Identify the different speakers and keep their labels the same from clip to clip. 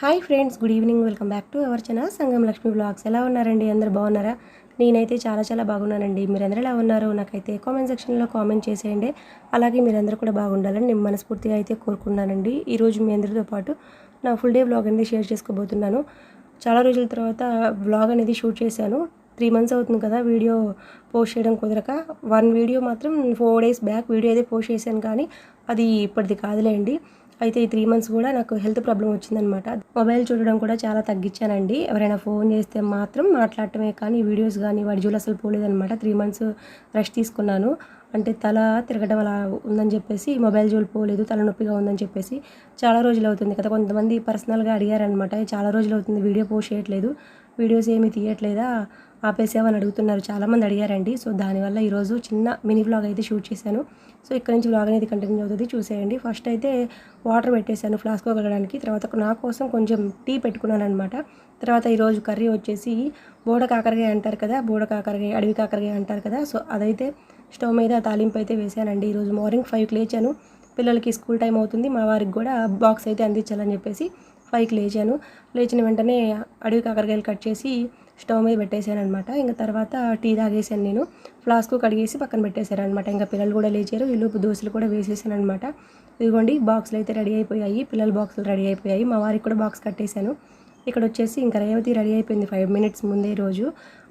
Speaker 1: Hi friends good evening. Welcome back to our channel Sangam Lakshmi blogs. ఎలా ఉన్నారండి? అందరు బాగున్నారా? నేనైతే చాలా చాలా బాగున్నానండి. మీరందరూ ఎలా ఉన్నారు? నాకైతే కామెంట్ సెక్షన్లో కామెంట్ చేసేయండి. అలాగే మీరందరూ కూడా బాగుండాలని నేను మనస్ఫూర్తిగా అయితే కోరుకున్నానండి ఈరోజు మీ అందరితో పాటు నా ఫుల్ డే వ్లాగ్ అనేది షేర్ చేసుకోబోతున్నాను. చాలా రోజుల తర్వాత వ్లాగ్ అనేది షూట్ చేశాను. త్రీ మంత్స్ అవుతుంది కదా వీడియో పోస్ట్ చేయడం కుదరక. వన్ వీడియో మాత్రం ఫోర్ డేస్ బ్యాక్ వీడియో అయితే పోస్ట్ చేశాను కానీ అది ఇప్పటిది కాదులేండి. అయితే ఈ త్రీ మంత్స్ కూడా నాకు హెల్త్ ప్రాబ్లం వచ్చిందనమాట మొబైల్ చూడడం కూడా చాలా తగ్గించానండి. ఎవరైనా ఫోన్ చేస్తే మాత్రం మాట్లాడటమే కానీ వీడియోస్ కానీ వాడి జూలు అసలు పోలేదనమాట త్రీ మంత్స్ రెస్ట్ తీసుకున్నాను. అంటే తల తిరగడం అలా ఉందని చెప్పేసి మొబైల్ జోలు పోలేదు తలనొప్పిగా ఉందని చెప్పేసి చాలా రోజులు అవుతుంది కదా. కొంతమంది పర్సనల్గా అడిగారనమాట చాలా రోజులు అవుతుంది వీడియో పోస్ట్ చేయట్లేదు వీడియోస్ ఏమీ తీయట్లేదా? ఆపేసామని అడుగుతున్నారు. చాలామంది అడిగారండి. సో దానివల్ల ఈరోజు చిన్న మినీ బ్లాగ్ అయితే షూట్ చేశాను. సో ఇక్కడ నుంచి వ్లాగ్ అనేది కంటిన్యూ అవుతుంది. చూసేయండి. ఫస్ట్ అయితే వాటర్ పెట్టేశాను ఫ్లాస్క్ కలగడానికి తర్వాత నా కోసం కొంచెం టీ పెట్టుకున్నాను అనమాట తర్వాత ఈరోజు కర్రీ వచ్చేసి బోడ కాకరకాయ అంటారు కదా బోడ కాకరకాయ అడవి కాకరకాయ అంటారు కదా. సో అదైతే స్టవ్ మీద తాలింపు అయితే వేశానండి ఈరోజు మార్నింగ్ ఫైవ్కి లేచాను. పిల్లలకి స్కూల్ టైం అవుతుంది. మా వారికి కూడా బాక్స్ అయితే అందించాలని చెప్పేసి ఫైవ్కి లేచాను. లేచిన వెంటనే అడవి కాకరకాయలు కట్ చేసి స్టవ్ మీద పెట్టేశాను అనమాట ఇంకా తర్వాత టీ తాగేసాను నేను. ఫ్లాస్క్ కడిగేసి పక్కన పెట్టేశాను అనమాట ఇంకా పిల్లలు కూడా లేచారు. ఈలోపు దోశలు కూడా వేసేసాను అనమాట ఇదిగోండి బాక్సులు అయితే రెడీ అయిపోయాయి. పిల్లల బాక్సులు రెడీ అయిపోయాయి. మా వారికి కూడా బాక్స్ కట్టేశాను. ఇక్కడ వచ్చేసి ఇంకా రేవతి రెడీ అయిపోయింది ఫైవ్ మినిట్స్ ముందే రోజు.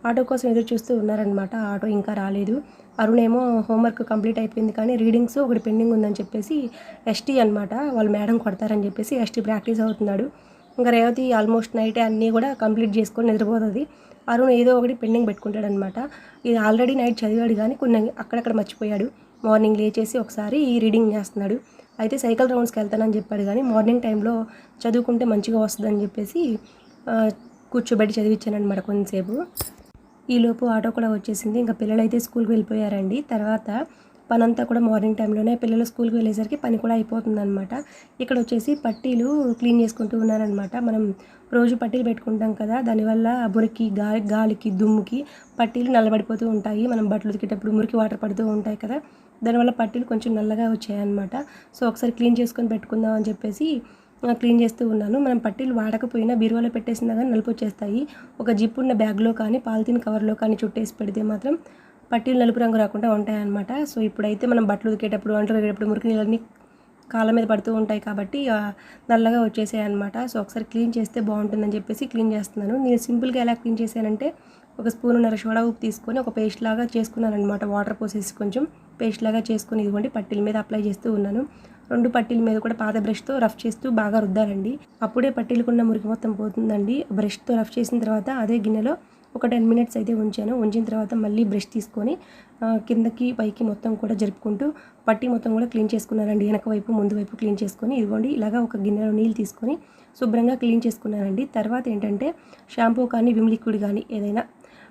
Speaker 1: ఆటో కోసం ఎదురు చూస్తూ ఉన్నారనమాట. ఆటో ఇంకా రాలేదు. అరుణ్ ఏమో హోంవర్క్ కంప్లీట్ అయిపోయింది కానీ రీడింగ్స్ ఒకటి పెండింగ్ ఉందని చెప్పేసి ఎస్టీ అనమాట. వాళ్ళు మేడం కొడతారని చెప్పేసి ఎస్టీ ప్రాక్టీస్ అవుతున్నాడు. ఇంకా రేవతి ఆల్మోస్ట్ నైటే అన్నీ కూడా కంప్లీట్ చేసుకొని నిద్రపోతుంది. అరుణ్ ఏదో ఒకటి పెండింగ్ పెట్టుకుంటాడు అనమాట ఇది ఆల్రెడీ నైట్ చదివాడు కానీ కొన్ని అక్కడక్కడ మర్చిపోయాడు. మార్నింగ్ లేచేసి ఒకసారి ఈ రీడింగ్ చేస్తున్నాడు. అయితే సైకిల్ రౌండ్స్కి వెళ్తానని చెప్పాడు కానీ మార్నింగ్ టైంలో చదువుకుంటే మంచిగా వస్తుందని చెప్పేసి కూర్చోబెట్టి చదివించానమాట కొంతసేపు. ఈలోపు ఆటో కూడా వచ్చేసింది. ఇంకా పిల్లలు అయితే స్కూల్కి వెళ్ళిపోయారండి. తర్వాత పనంతా కూడా మార్నింగ్ టైంలోనే పిల్లలు స్కూల్కి వెళ్ళేసరికి పని కూడా అయిపోతుందన్నమాట. ఇక్కడ వచ్చేసి పట్టీలు క్లీన్ చేసుకుంటూ ఉన్నారనమాట మనం రోజు పట్టీలు పెట్టుకుంటాం కదా దానివల్ల మురికి గాలి గాలికి దుమ్ముకి పట్టీలు నల్లబడిపోతూ ఉంటాయి. మనం బట్టలు ఉతికేటప్పుడు మురికి వాటర్ పడుతూ ఉంటాయి కదా దానివల్ల పట్టీలు కొంచెం నల్లగా వచ్చాయన్నమాట. సో ఒకసారి క్లీన్ చేసుకొని పెట్టుకుందాం అని చెప్పేసి క్లీన్ చేస్తూ ఉన్నాను. మనం పట్టీలు వాడకపోయినా బీరువాలో పెట్టేసినా కానీ నలుపు వచ్చేస్తాయి. ఒక జిప్ ఉన్న బ్యాగ్లో కానీ పాలిథిన్ కవర్లో కానీ చుట్టేసి పెడితే మాత్రం పట్టీలు నలుపు రంగు రాకుండా ఉంటాయన్నమాట. సో ఇప్పుడైతే మనం బట్టలు ఉతికేటప్పుడు వంటలు ఉతికేటప్పుడు మురికి నీళ్ళని కాళ్ళ మీద పడుతూ ఉంటాయి కాబట్టి నల్లగా వచ్చేసాయి అనమాట సో ఒకసారి క్లీన్ చేస్తే బాగుంటుందని చెప్పేసి క్లీన్ చేస్తున్నాను. నేను సింపుల్గా ఎలా క్లీన్ చేశానంటే ఒక స్పూన్ ఉన్నర సోడా ఉప్పు తీసుకొని ఒక పేస్ట్ లాగా చేసుకున్నాను అనమాట వాటర్ పోసేసి కొంచెం పేస్ట్ లాగా చేసుకొని ఇదిగోండి పట్టీల మీద అప్లై చేస్తూ ఉన్నాను. రెండు పట్టీల మీద కూడా పాత బ్రష్తో రఫ్ చేస్తూ బాగా రుద్దాలండి. అప్పుడే పట్టీలకున్న మురికి మొత్తం పోతుందండి. బ్రష్తో రఫ్ చేసిన తర్వాత అదే గిన్నెలో ఒక టెన్ మినిట్స్ అయితే ఉంచాను. ఉంచిన తర్వాత మళ్ళీ బ్రష్ తీసుకొని కిందకి పైకి మొత్తం కూడా జరుపుకుంటూ పట్టి మొత్తం కూడా క్లీన్ చేసుకున్నానండి. వెనక వైపు ముందు వైపు క్లీన్ చేసుకొని ఇదిగోండి ఇలాగా ఒక గిన్నెలో నీళ్ళు తీసుకొని శుభ్రంగా క్లీన్ చేసుకున్నానండి. తర్వాత ఏంటంటే షాంపూ కానీ విమ్ లిక్విడ్ కానీ ఏదైనా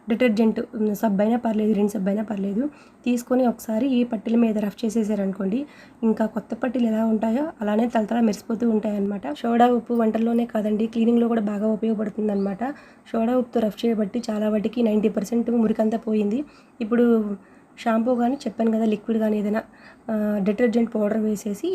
Speaker 1: డిటర్జెంట్ ఉమ్, సబ్బు అయినా పర్లేదు రెండు సబ్బు అయినా పర్లేదు తీసుకొని ఒకసారి ఈ పట్టీల మీద రఫ్ చేసేసారనుకోండి ఇంకా కొత్త పట్టీలు ఎలా ఉంటాయో అలానే తలతల మెరిసిపోతూ ఉంటాయన్నమాట. షోడా సోడా ఉప్పు వంటల్లోనే కాదండి క్లీనింగ్లో కూడా బాగా ఉపయోగపడుతుంది అనమాట సోడా ఉప్పుతో రఫ్ చేయబట్టి చాలా వాటికి నైంటీ పర్సెంట్ మురికంతా పోయింది. ఇప్పుడు షాంపూ కానీ చెప్పాను కదా లిక్విడ్ కానీ ఏదైనా డిటర్జెంట్ పౌడర్ వేసేసి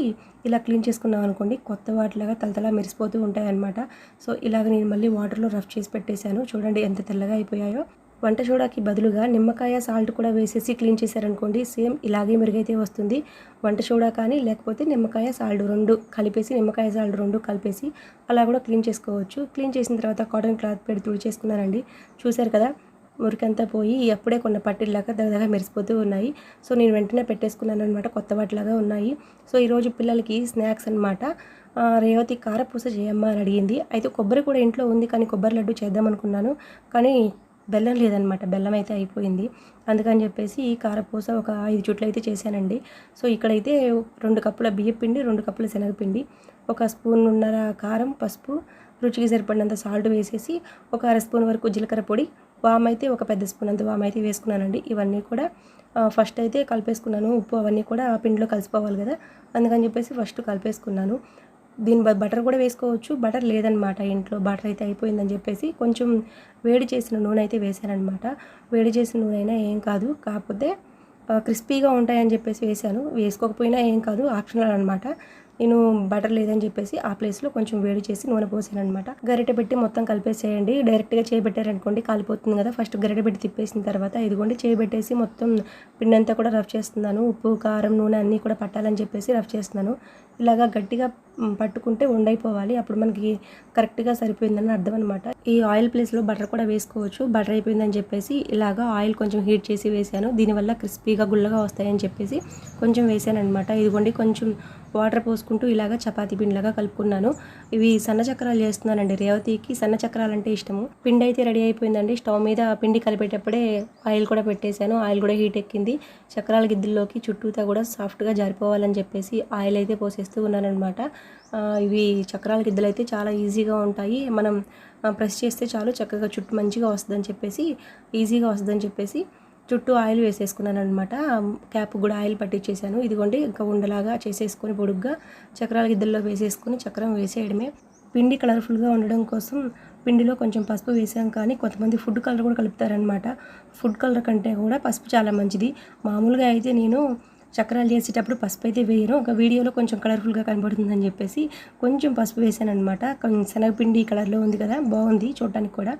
Speaker 1: ఇలా క్లీన్ చేసుకున్నాం అనుకోండి కొత్త వాటిలాగా తలతలా మెరిసిపోతూ ఉంటాయన్నమాట. సో ఇలాగ నేను మళ్ళీ వాటర్లో రఫ్ చేసి పెట్టేశాను. చూడండి ఎంత తెల్లగా అయిపోయాయో. వంట సోడాకి బదులుగా నిమ్మకాయ సాల్ట్ కూడా వేసేసి క్లీన్ చేశారనుకోండి సేమ్ ఇలాగే మెరుగైతే వస్తుంది. వంట సోడా కానీ లేకపోతే నిమ్మకాయ సాల్ట్ రెండు కలిపేసి నిమ్మకాయ సాల్ట్ రెండు కలిపేసి అలా కూడా క్లీన్ చేసుకోవచ్చు. క్లీన్ చేసిన తర్వాత కాటన్ క్లాత్ పెట్టి తుడిచేసుకున్నానండి చూశారు కదా మురికంతా పోయి అప్పుడే కొన్న పట్టిల్లాగా దగ్గరగా మెరిసిపోతూ ఉన్నాయి. సో నేను వెంటనే పెట్టేసుకున్నాను అనమాట కొత్త వాటిలాగా ఉన్నాయి. సో ఈరోజు పిల్లలకి స్నాక్స్ అనమాట రేవతి కారపూస చేయమ్మా అని అడిగింది. అయితే కొబ్బరి కూడా ఇంట్లో ఉంది కానీ కొబ్బరి లడ్డు చేద్దాం అనుకున్నాను కానీ బెల్లం లేదనమాట బెల్లం అయితే అయిపోయింది. అందుకని చెప్పేసి ఈ కారపూస ఒక ఐదు చుట్లు అయితే చేశానండి. సో ఇక్కడైతే రెండు కప్పుల బియ్యం పిండి రెండు కప్పుల శనగపిండి ఒక స్పూన్ ఉన్నర కారం పసుపు రుచికి సరిపడినంత సాల్ట్ వేసేసి ఒక అర స్పూన్ వరకు జీలకర్ర పొడి వామ్ అయితే ఒక పెద్ద స్పూన్ అంత వామ్ అయితే వేసుకున్నానండి. ఇవన్నీ కూడా ఫస్ట్ అయితే కలిపేసుకున్నాను. ఉప్పు అవన్నీ కూడా ఆ పిండిలో కలిసిపోవాలి కదా. అందుకని చెప్పేసి ఫస్ట్ కలిపేసుకున్నాను. దీని బటర్ కూడా వేసుకోవచ్చు. బటర్ లేదనమాట ఇంట్లో. బటర్ అయితే అయిపోయిందని చెప్పేసి కొంచెం వేడి చేసిన నూనె అయితే వేసానమాట వేడి చేసిన నూనె అయినా ఏం కాదు. కాకపోతే క్రిస్పీగా ఉంటాయని చెప్పేసి వేసాను వేసుకోకపోయినా ఏం కాదు. ఆప్షనల్ అనమాట. నేను బటర్ లేదని చెప్పేసి ఆ ప్లేస్లో కొంచెం వేడి చేసి నూనె పోసాను అనమాట గరిటె పెట్టి మొత్తం కలిపేసేయండి. డైరెక్ట్గా చేయబెట్టారనుకోండి కాలిపోతుంది కదా. ఫస్ట్ గరిటె పెట్టి తిప్పేసిన తర్వాత ఇదిగోండి చేయబెట్టేసి మొత్తం పిండి అంతా కూడా రఫ్ చేస్తున్నాను. ఉప్పు కారం నూనె అన్నీ కూడా పట్టాలని చెప్పేసి రఫ్ చేస్తున్నాను. ఇలాగా గట్టిగా పట్టుకుంటే ఉండైపోవాలి. అప్పుడు మనకి కరెక్ట్గా సరిపోయిందని అర్థం అనమాట ఈ ఆయిల్ ప్లేస్లో బటర్ కూడా వేసుకోవచ్చు. బటర్ అయిపోయిందని చెప్పేసి ఇలాగా ఆయిల్ కొంచెం హీట్ చేసి వేసాను. దీనివల్ల క్రిస్పీగా గుల్లగా వస్తాయని చెప్పేసి కొంచెం వేసాను అనమాట ఇదిగోండి కొంచెం వాటర్ పోసుకుంటూ ఇలాగా చపాతీ పిండిలాగా కలుపుకున్నాను. ఇవి సన్న చక్రాలు చేస్తున్నానండి రేవతికి. సన్న చక్రాలు అంటే ఇష్టము. పిండి అయితే రెడీ అయిపోయిందండి. స్టవ్ మీద పిండి కలిపేటప్పుడే ఆయిల్ కూడా పెట్టేశాను. ఆయిల్ కూడా హీట్ ఎక్కింది. చక్రాల గిద్దుల్లోకి చుట్టూతా కూడా సాఫ్ట్గా జారిపోవాలని చెప్పేసి ఆయిల్ అయితే పోసేస్తూ ఉన్నానమాట ఇవి చక్రాల గిద్దలు అయితే చాలా ఈజీగా ఉంటాయి. మనం ప్రెస్ చేస్తే చాలు చక్కగా చుట్టూ మంచిగా వస్తుందని చెప్పేసి ఈజీగా వస్తుందని చెప్పేసి చుట్టూ ఆయిల్ వేసేసుకున్నాను అనమాట క్యాప్ కూడా ఆయిల్ పట్టించేసాను ఇదిగోండి ఇంకా ఉండలాగా చేసేసుకొని పొడుగ్గా చక్రాల గిద్దల్లో వేసేసుకొని చక్రం వేసేయడమే. పిండి కలర్ఫుల్గా ఉండడం కోసం పిండిలో కొంచెం పసుపు వేసాం కానీ కొంతమంది ఫుడ్ కలర్ కూడా కలుపుతారనమాట ఫుడ్ కలర్ కంటే కూడా పసుపు చాలా మంచిది. మామూలుగా అయితే నేను చక్రాలు చేసేటప్పుడు పసుపు అయితే వేయను. ఒక వీడియోలో కొంచెం కలర్ఫుల్గా కనబడుతుందని చెప్పేసి కొంచెం పసుపు వేసాను అనమాట కొంచెం శనగపిండి కలర్లో ఉంది కదా బాగుంది చూడటానికి కూడా.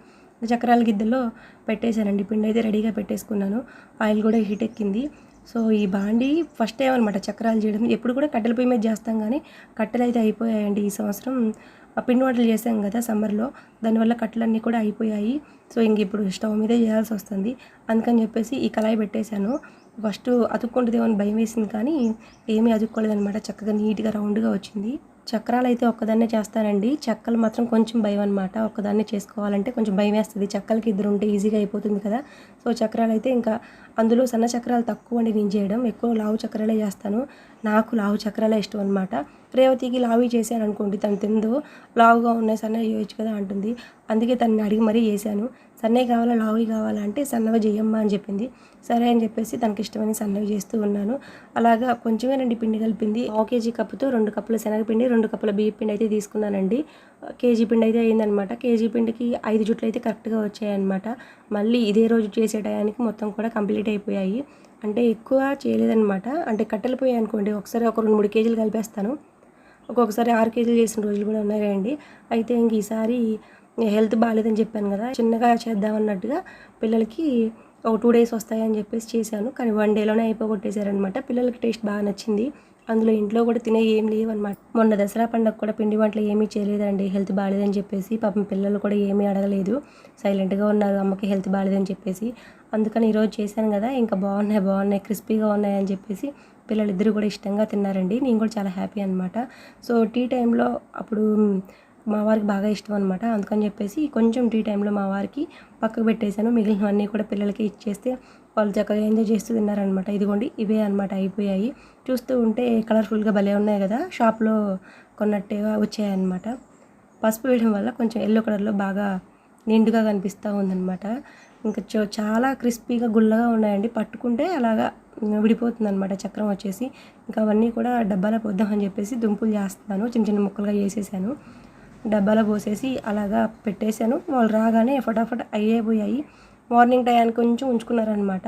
Speaker 1: చక్రాల గిద్దెలో పెట్టేశానండి. పిండి అయితే రెడీగా పెట్టేసుకున్నాను. ఆయిల్ కూడా హీట్ ఎక్కింది. సో ఈ బాండి ఫస్ట్ టైం అనమాట చక్రాలు చేయడం. ఎప్పుడు కూడా కట్టెల పొయ్యి మీద చేస్తాం కానీ కట్టెలు అయితే అయిపోయాయండి ఈ సంవత్సరం. ఆ పిండి వంటలు చేసాం కదా సమ్మర్లో. దానివల్ల కట్టెలన్నీ కూడా అయిపోయాయి. సో ఇంక ఇప్పుడు స్టవ్ మీదే చేయాల్సి వస్తుంది. అందుకని చెప్పేసి ఈ కళాయి పెట్టేశాను. ఫస్ట్ అతుక్కుంటుందేమో అని భయం వేసింది కానీ ఏమీ అతుక్కోలేదనమాట చక్కగా నీట్గా రౌండ్గా వచ్చింది. చక్రాలు అయితే ఒక్కదాన్నే చేస్తానండి చెక్కలు మాత్రం కొంచెం భయం అనమాట ఒక్కదాన్నే చేసుకోవాలంటే కొంచెం భయం వేస్తుంది. చెక్కలకి ఇద్దరు ఉంటే ఈజీగా అయిపోతుంది కదా. సో చక్రాలు అయితే ఇంకా అందులో సన్న చక్రాలు తక్కువ అండి నేను చేయడం. ఎక్కువ లావు చక్రాలే చేస్తాను. నాకు లావు చక్రాలే ఇష్టం అనమాట రేవతికి లావి చేశాను అనుకోండి తను తిందో లావుగా ఉన్నాయి సన్నవి చేయొచ్చు కదా అంటుంది. అందుకే తనని అడిగి మరీ చేశాను. సన్నవి కావాలా లావి కావాలా అంటే సన్నవి చేయమ్మా అని చెప్పింది. సరే అని చెప్పేసి తనకి ఇష్టమైన సన్నవి చేస్తూ ఉన్నాను. అలాగా కొంచెమే రెండు పిండి కలిపింది. ఒక కేజీ కప్పుతో రెండు కప్పుల శనగపిండి రెండు కప్పుల బియ్య పిండి అయితే తీసుకున్నానండి. కేజీ పిండి అయితే అయిందనమాట కేజీ పిండికి ఐదు జుట్లు అయితే కరెక్ట్గా వచ్చాయన్నమాట. మళ్ళీ ఇదే రోజు చేసే టయానికి మొత్తం కూడా కంప్లీట్ అయిపోయాయి. అంటే ఎక్కువ చేయలేదన్నమాట. అంటే కట్టెలు పోయాయి అనుకోండి ఒకసారి ఒక రెండు మూడు కేజీలు కలిపేస్తాను. ఒక్కొక్కసారి ఆరు కేజీలు చేసిన రోజులు కూడా ఉన్నాయండి. అయితే ఇంక ఈసారి హెల్త్ బాగాలేదని చెప్పాను కదా చిన్నగా చేద్దామన్నట్టుగా పిల్లలకి ఒక టూ డేస్ వస్తాయని చెప్పేసి చేశాను. కానీ వన్ డేలోనే అయిపోగొట్టేశారనమాట పిల్లలకి టేస్ట్ బాగా నచ్చింది. అందులో ఇంట్లో కూడా తినే ఏం లేవన్నమాట. మొన్న దసరా పండగ కూడా పిండి వంటలు ఏమీ చేయలేదండి. హెల్త్ బాగాలేదని చెప్పేసి పాపం పిల్లలు కూడా ఏమీ అడగలేదు. సైలెంట్గా ఉన్నారు అమ్మకి హెల్త్ బాగాలేదని చెప్పేసి. అందుకని ఈరోజు చేశాను కదా ఇంకా బాగున్నాయి బాగున్నాయి క్రిస్పీగా ఉన్నాయి అని చెప్పేసి పిల్లలిద్దరూ కూడా ఇష్టంగా తిన్నారండి. నేను కూడా చాలా హ్యాపీ అనమాట సో టీ టైంలో అప్పుడు మా వారికి బాగా ఇష్టం అనమాట అందుకని చెప్పేసి కొంచెం టీ టైంలో మా వారికి పక్కకు పెట్టేశాను. మిగిలినవన్నీ కూడా పిల్లలకి ఇచ్చేస్తే వాళ్ళు చక్కగా ఎంజాయ్ చేస్తూ తిన్నారనమాట ఇదిగోండి ఇవే అనమాట అయిపోయాయి. చూస్తూ ఉంటే కలర్ఫుల్గా భలే ఉన్నాయి కదా షాప్లో కొన్నట్టుగా వచ్చాయన్నమాట. పసుపు వేయడం వల్ల కొంచెం ఎల్లో కలర్లో బాగా నిండుగా కనిపిస్తూ ఉందన్నమాట. ఇంకా చో చాలా క్రిస్పీగా గుల్లగా ఉన్నాయండి. పట్టుకుంటే అలాగా విడిపోతుంది అనమాట చక్రం వచ్చేసి. ఇంకా అవన్నీ కూడా డబ్బాలో పోద్దామని చెప్పేసి దుంపులు చేస్తున్నాను. చిన్న చిన్న ముక్కలుగా చేసేసాను డబ్బాలో పోసేసి అలాగా పెట్టేశాను. వాళ్ళు రాగానే ఫటాఫట్ అయ్యేపోయాయి మార్నింగ్ టయానికి కొంచెం ఉంచుకున్నారనమాట.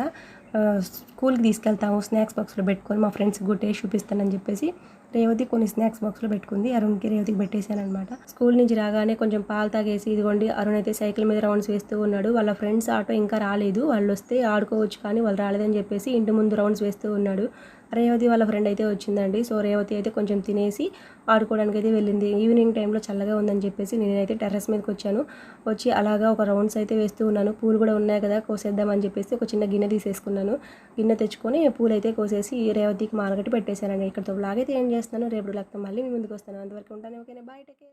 Speaker 1: స్కూల్కి తీసుకెళ్తాము స్నాక్స్ బాక్స్లో పెట్టుకొని మా ఫ్రెండ్స్కి గుట్టే చూపిస్తానని చెప్పేసి రేవతి కొన్ని స్నాక్స్ బాక్స్లో పెట్టుకుంది. అరుణ్కి రేవతికి పెట్టేశానమాట స్కూల్ నుంచి రాగానే కొంచెం పాలు తాగేసి ఇదిగోండి అరుణ్ అయితే సైకిల్ మీద రౌండ్స్ వేస్తూ ఉన్నాడు. వాళ్ళ ఫ్రెండ్స్ ఆటో ఇంకా రాలేదు. వాళ్ళు వస్తే ఆడుకోవచ్చు కానీ వాళ్ళు రాలేదని చెప్పేసి ఇంటి ముందు రౌండ్స్ వేస్తూ ఉన్నాడు. రేవతి వాళ్ళ ఫ్రెండ్ అయితే వచ్చిందండి. సో రేవతి అయితే కొంచెం తినేసి ఆడుకోవడానికి అయితే వెళ్ళింది ఈవినింగ్ టైంలో చల్లగా ఉందని చెప్పేసి నేనైతే టెర్రస్ మీదకి వచ్చాను. వచ్చి అలాగా ఒక రౌండ్స్ అయితే వేస్తూ ఉన్నాను. పూలు కూడా ఉన్నాయి కదా కోసేద్దామని చెప్పేసి ఒక చిన్న గిన్నె తీసేసుకున్నాను. గిన్నె తెచ్చుకొని పూలు అయితే కోసేసి రేవతికి మాలగట్టి పెట్టేశానండి. ఇక్కడతో లాగైతే ఏం చేస్తాను రేపు లక్తం మళ్ళీ మీ ముందుకు వస్తాను. అంతవరకు ఉంటాను. ఓకేనా? Bye take